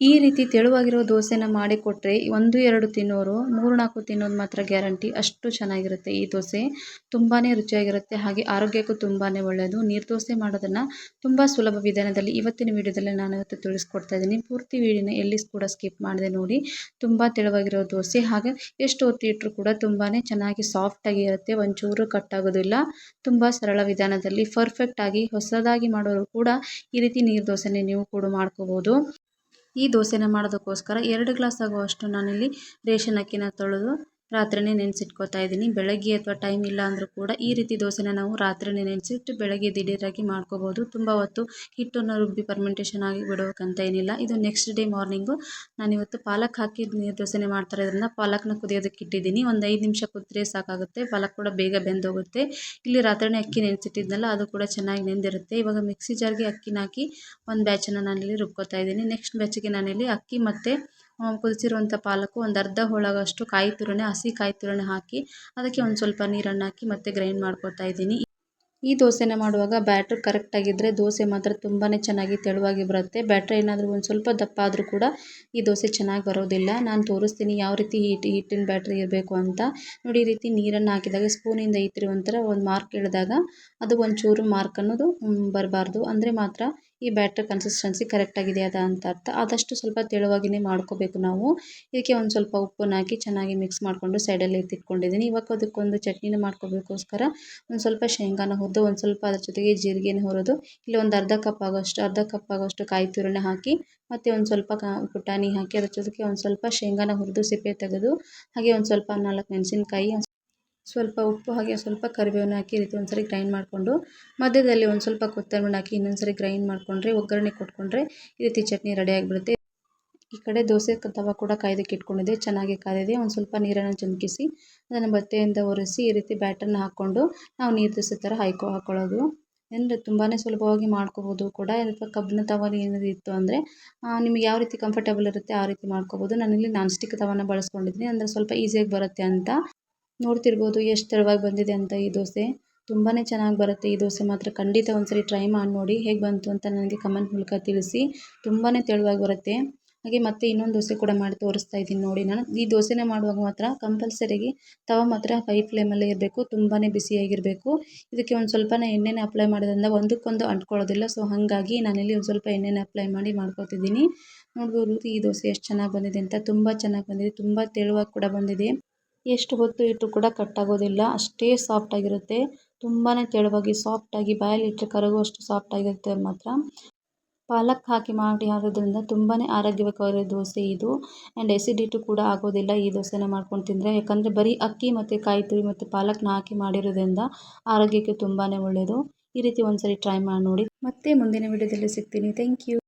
ಈ ರೀತಿ ತೆಳುವಾಗಿರೋ ದೋಸೆನ ಮಾಡಿಕೊಟ್ರೆ ಒಂದು, ಎರಡು ತಿನ್ನೋರು, ಮೂರು, ನಾಲ್ಕು ತಿನ್ನೋದು ಮಾತ್ರ ಗ್ಯಾರಂಟಿ ಅಷ್ಟು ಚೆನ್ನಾಗಿರುತ್ತೆ ಈ ದೋಸೆ. ತುಂಬಾ ರುಚಿಯಾಗಿರುತ್ತೆ ಹಾಗೆ ಆರೋಗ್ಯಕ್ಕೂ ತುಂಬಾ ಒಳ್ಳೆಯದು ನೀರು ದೋಸೆ ಮಾಡೋದನ್ನು ತುಂಬ ಸುಲಭ ವಿಧಾನದಲ್ಲಿ ಇವತ್ತಿನ ವಿಡಿಯೋದಲ್ಲಿ ನಾನು ಇವತ್ತು ತಿಳಿಸ್ಕೊಡ್ತಾ ಇದ್ದೀನಿ. ಪೂರ್ತಿ ವಿಡಿಯೋನ ಎಲ್ಲಿ ಕೂಡ ಸ್ಕಿಪ್ ಮಾಡಿದೆ ನೋಡಿ. ತುಂಬ ತೆಳುವಾಗಿರೋ ದೋಸೆ ಹಾಗೆ ಎಷ್ಟು ಹೊತ್ತು ಇಟ್ಟರು ಕೂಡ ತುಂಬಾ ಚೆನ್ನಾಗಿ ಸಾಫ್ಟಾಗಿ ಇರುತ್ತೆ. ಒಂಚೂರು ಕಟ್ಟಾಗೋದಿಲ್ಲ ತುಂಬ ಸರಳ ವಿಧಾನದಲ್ಲಿ ಪರ್ಫೆಕ್ಟಾಗಿ ಹೊಸದಾಗಿ ಮಾಡೋರು ಕೂಡ ಈ ರೀತಿ ನೀರು ದೋಸೆನೇ ನೀವು ಕೂಡ ಮಾಡ್ಕೋಬೋದು. ಈ ದೋಸೆನ ಮಾಡೋದಕ್ಕೋಸ್ಕರ ಎರಡು ಗ್ಲಾಸ್ ಆಗುವಷ್ಟು ನಾನಿಲ್ಲಿ ರೇಷನ್ ಅಕ್ಕಿನ ತೊಳೆದು ರಾತ್ರಿನೇ ನೆನೆಸಿಟ್ಕೋತಾ ಇದ್ದೀನಿ. ಬೆಳಗ್ಗೆ ಅಥವಾ ಟೈಮ್ ಇಲ್ಲ ಅಂದರೂ ಕೂಡ ಈ ರೀತಿ ದೋಸೆನ ನಾವು ರಾತ್ರಿನೇ ನೆನೆಸಿಟ್ಟು ಬೆಳಗ್ಗೆ ದಿಢೀರಾಗಿ ಮಾಡ್ಕೋಬೋದು. ತುಂಬ ಹೊತ್ತು ಹಿಟ್ಟನ್ನು ರುಬ್ಬಿ ಫರ್ಮೆಂಟೇಷನ್ ಆಗಿ ಬಿಡೋಕ್ಕಂತ ಏನಿಲ್ಲ. ಇದು ನೆಕ್ಸ್ಟ್ ಡೇ ಮಾರ್ನಿಂಗು ನಾನಿವತ್ತು ಪಾಲಕ್ ಹಾಕಿ ನೀರು ದೋಸೆನೇ ಮಾಡ್ತಾರೆ. ಇದರಿಂದ ಪಾಲಕ್ನ ಕುದಿಯೋದಕ್ಕೆ ಇಟ್ಟಿದ್ದೀನಿ. ಒಂದು ಐದು ನಿಮಿಷ ಕುದ್ರೆ ಸಾಕಾಗುತ್ತೆ. ಪಾಲಕ್ ಕೂಡ ಬೇಗ ಬೆಂದೋಗುತ್ತೆ. ಇಲ್ಲಿ ರಾತ್ರಿನೇ ಅಕ್ಕಿ ನೆನೆಸಿಟ್ಟಿದ್ನಲ್ಲ, ಅದು ಕೂಡ ಚೆನ್ನಾಗಿ ನೆಂದಿರುತ್ತೆ. ಇವಾಗ ಮಿಕ್ಸಿ ಜಾರ್ಗೆ ಅಕ್ಕಿನ ಹಾಕಿ ಒಂದು ಬ್ಯಾಚನ್ನು ನಾನಿಲ್ಲಿ ರುಬ್ಕೋತಾ ಇದ್ದೀನಿ. ನೆಕ್ಸ್ಟ್ ಬ್ಯಾಚಿಗೆ ನಾನಿಲ್ಲಿ ಅಕ್ಕಿ ಮತ್ತು ಕುದಿಸಿರುವಂಥ ಪಾಲಕು ಒಂದು ಅರ್ಧ ಹೋಳಗಷ್ಟು ಕಾಯಿ ತುರಿನ ಹಸಿ ಕಾಯಿ ತುರಿನ ಹಾಕಿ ಅದಕ್ಕೆ ಒಂದು ಸ್ವಲ್ಪ ನೀರನ್ನು ಹಾಕಿ ಮತ್ತೆ ಗ್ರೈಂಡ್ ಮಾಡ್ಕೊತಾ ಇದ್ದೀನಿ. ಈ ದೋಸೆನ ಮಾಡುವಾಗ ಬ್ಯಾಟ್ರ್ ಕರೆಕ್ಟಾಗಿದ್ದರೆ ದೋಸೆ ಮಾತ್ರ ತುಂಬಾ ಚೆನ್ನಾಗಿ ತೆಳುವಾಗಿ ಬರುತ್ತೆ. ಬ್ಯಾಟ್ರ್ ಏನಾದರೂ ಒಂದು ಸ್ವಲ್ಪ ದಪ್ಪ ಆದರೂ ಕೂಡ ಈ ದೋಸೆ ಚೆನ್ನಾಗಿ ಬರೋದಿಲ್ಲ. ನಾನು ತೋರಿಸ್ತೀನಿ ಯಾವ ರೀತಿ ಹೀಟ್ ಹಿಟ್ಟಿನ ಬ್ಯಾಟ್ರಿ ಇರಬೇಕು ಅಂತ. ನೋಡಿ ಈ ರೀತಿ ನೀರನ್ನು ಹಾಕಿದಾಗ ಸ್ಪೂನಿಂದ ಈ ಒಂದು ಮಾರ್ಕ್ ಇಳಿದಾಗ ಅದು ಒಂಚೂರು ಮಾರ್ಕ್ ಅನ್ನೋದು ಬರಬಾರ್ದು. ಅಂದರೆ ಮಾತ್ರ ಈ ಬ್ಯಾಟರ್ ಕನ್ಸಿಸ್ಟೆನ್ಸಿ ಕರೆಕ್ಟಾಗಿದೆ ಅದ ಅಂತ ಅರ್ಥ. ಆದಷ್ಟು ಸ್ವಲ್ಪ ತೆಳುವಾಗಿಯೇ ಮಾಡ್ಕೋಬೇಕು ನಾವು. ಇದಕ್ಕೆ ಒಂದು ಸ್ವಲ್ಪ ಉಪ್ಪನ್ನು ಹಾಕಿ ಚೆನ್ನಾಗಿ ಮಿಕ್ಸ್ ಮಾಡಿಕೊಂಡು ಸೈಡಲ್ಲಿ ಎತ್ತಿಟ್ಕೊಂಡಿದ್ದೀನಿ ಇವಾಗ ಅದಕ್ಕೊಂದು ಚಟ್ನಿನ ಮಾಡ್ಕೋಬೇಕೋಸ್ಕರ ಒಂದು ಸ್ವಲ್ಪ ಶೇಂಗಾನ ಹುರಿದು, ಒಂದು ಸ್ವಲ್ಪ ಅದ್ರ ಜೊತೆಗೆ ಜೀರಿಗೆನ ಹುರಿದು, ಇಲ್ಲಿ ಒಂದು ಅರ್ಧ ಕಪ್ ಆಗೋಷ್ಟು, ಅರ್ಧ ಕಪ್ ಆಗೋಷ್ಟು ಕಾಯಿ ತುರಿನ ಹಾಕಿ, ಮತ್ತು ಒಂದು ಸ್ವಲ್ಪ ಕ ಪುಟಾಣಿ ಹಾಕಿ, ಅದ್ರ ಜೊತೆಗೆ ಒಂದು ಸ್ವಲ್ಪ ಶೇಂಗಾನ ಹುರಿದು ಸಿಪ್ಪೆ ತೆಗೆದು, ಹಾಗೆ ಒಂದು ಸ್ವಲ್ಪ ನಾಲ್ಕು ಮೆಣಸಿನ್ಕಾಯಿ ಸ್ವಲ್ಪ ಉಪ್ಪು ಹಾಗೆ ಸ್ವಲ್ಪ ಕರಿಬೇವನ್ನ ಹಾಕಿ ಈ ರೀತಿ ಒಂದ್ಸರಿ ಗ್ರೈಂಡ್ ಮಾಡಿಕೊಂಡು, ಮಧ್ಯದಲ್ಲಿ ಒಂದು ಸ್ವಲ್ಪ ಕೊತ್ತಂಬರಿ ಹಾಕಿ ಇನ್ನೊಂದು ಸರಿ ಗ್ರೈಂಡ್ ಮಾಡಿಕೊಂಡ್ರೆ, ಒಗ್ಗರಣೆ ಕೊಟ್ಕೊಂಡ್ರೆ ಈ ರೀತಿ ಚಟ್ನಿ ರೆಡಿ ಆಗಿಬಿಡುತ್ತೆ. ಈ ಕಡೆ ದೋಸೆ ತವ ಕೂಡ ಕಾಯ್ದಕ್ಕೆ ಇಟ್ಕೊಂಡಿದ್ದೆ, ಚೆನ್ನಾಗಿ ಕಾದಿದೆ ಒಂದು ಸ್ವಲ್ಪ ನೀರನ್ನು ಚಮಕಿಸಿ, ಅದನ್ನು ಬಟ್ಟೆಯಿಂದ ಒರೆಸಿ ಈ ರೀತಿ ಬ್ಯಾಟರ್ನ ಹಾಕ್ಕೊಂಡು ನಾವು ನೀರು ದೋಸೆ ಥರ ಹಾಯ್ಕೊ ಹಾಕ್ಕೊಳ್ಳೋದು ಅಂದರೆ ತುಂಬಾ ಸುಲಭವಾಗಿ ಮಾಡ್ಕೋಬೋದು ಕೂಡ. ಅಥವಾ ಕಬ್ಬಿನ ತವ ಏನಾದರೂ ಇತ್ತು ಅಂದರೆ ನಿಮಗೆ ಯಾವ ರೀತಿ ಕಂಫರ್ಟೇಬಲ್ ಇರುತ್ತೆ ಆ ರೀತಿ ಮಾಡ್ಕೋಬೋದು. ನಾನಿಲ್ಲಿ ನಾನ್ ಸ್ಟಿಕ್ ತವನ ಬಳಸ್ಕೊಂಡಿದ್ದೀನಿ. ಅಂದರೆ ಸ್ವಲ್ಪ ಈಸಿಯಾಗಿ ಬರುತ್ತೆ ಅಂತ. ನೋಡ್ತಿರ್ಬೋದು ಎಷ್ಟು ತೆಳುವಾಗಿ ಬಂದಿದೆ ಅಂತ ಈ ದೋಸೆ. ತುಂಬಾ ಚೆನ್ನಾಗಿ ಬರುತ್ತೆ ಈ ದೋಸೆ ಮಾತ್ರ. ಖಂಡಿತ ಒಂದ್ಸರಿ ಟ್ರೈ ಮಾಡಿ ನೋಡಿ ಹೇಗೆ ಬಂತು ಅಂತ ನನಗೆ ಕಮೆಂಟ್ ಮೂಲಕ ತಿಳಿಸಿ. ತುಂಬಾ ತೆಳುವಾಗಿ ಬರುತ್ತೆ. ಹಾಗೆ ಮತ್ತೆ ಇನ್ನೊಂದು ದೋಸೆ ಕೂಡ ಮಾಡಿ ತೋರಿಸ್ತಾ ಇದ್ದೀನಿ ನೋಡಿ ನಾನು. ಈ ದೋಸೆನ ಮಾಡುವಾಗ ಮಾತ್ರ ಕಂಪಲ್ಸರಿಗೆ ತವ ಮಾತ್ರ ಹೈ ಫ್ಲೇಮಲ್ಲೇ ಇರಬೇಕು. ತುಂಬಾ ಬಿಸಿಯಾಗಿರಬೇಕು ಇದಕ್ಕೆ ಒಂದು ಸ್ವಲ್ಪ ಎಣ್ಣೆನ ಅಪ್ಲೈ ಮಾಡೋದ್ರಿಂದ ಒಂದಕ್ಕೊಂದು ಅಂಟ್ಕೊಳ್ಳೋದಿಲ್ಲ. ಸೊ ಹಾಗಾಗಿ ನಾನಿಲ್ಲಿ ಒಂದು ಸ್ವಲ್ಪ ಎಣ್ಣೆನ ಅಪ್ಲೈ ಮಾಡಿ ಮಾಡ್ಕೊತಿದ್ದೀನಿ. ನೋಡ್ಬೋದು ಈ ದೋಸೆ ಎಷ್ಟು ಚೆನ್ನಾಗಿ ಬಂದಿದೆ ಅಂತ. ತುಂಬ ಚೆನ್ನಾಗಿ ಬಂದಿದೆ. ತುಂಬ ತೆಳುವಾಗಿ ಕೂಡ ಬಂದಿದೆ. ಎಷ್ಟು ಹೊತ್ತು ಇಟ್ಟರೂ ಕೂಡ ಕಟ್ಟಾಗೋದಿಲ್ಲ ಅಷ್ಟೇ ಸಾಫ್ಟಾಗಿರುತ್ತೆ ತುಂಬಾ ತೆಳುವಾಗಿ ಸಾಫ್ಟಾಗಿ ಬಾಯಲ್ಲಿಟ್ಟರೆ ಕರಗುವಷ್ಟು ಸಾಫ್ಟಾಗಿರುತ್ತೆ ಮಾತ್ರ. ಪಾಲಕ್ ಹಾಕಿ ಮಾಡಿ ಆಗೋದ್ರಿಂದ ತುಂಬಾ ಆರೋಗ್ಯಕರ ದೋಸೆ ಇದು. ಆ್ಯಂಡ್ ಎಸಿಡಿಟಿ ಕೂಡ ಆಗೋದಿಲ್ಲ ಈ ದೋಸೆನ ಮಾಡ್ಕೊಂಡು ತಿಂದರೆ. ಯಾಕಂದರೆ ಬರೀ ಅಕ್ಕಿ ಮತ್ತು ಕಾಯಿ ತುರಿ ಮತ್ತು ಪಾಲಕ್ನ ಹಾಕಿ ಮಾಡಿರೋದ್ರಿಂದ ಆರೋಗ್ಯಕ್ಕೆ ತುಂಬಾ ಒಳ್ಳೆಯದು ಈ ರೀತಿ ಒಂದ್ಸರಿ ಟ್ರೈ ಮಾಡಿ ನೋಡಿ. ಮತ್ತೆ ಮುಂದಿನ ವಿಡಿಯೋದಲ್ಲಿ ಸಿಗ್ತೀನಿ. Thank you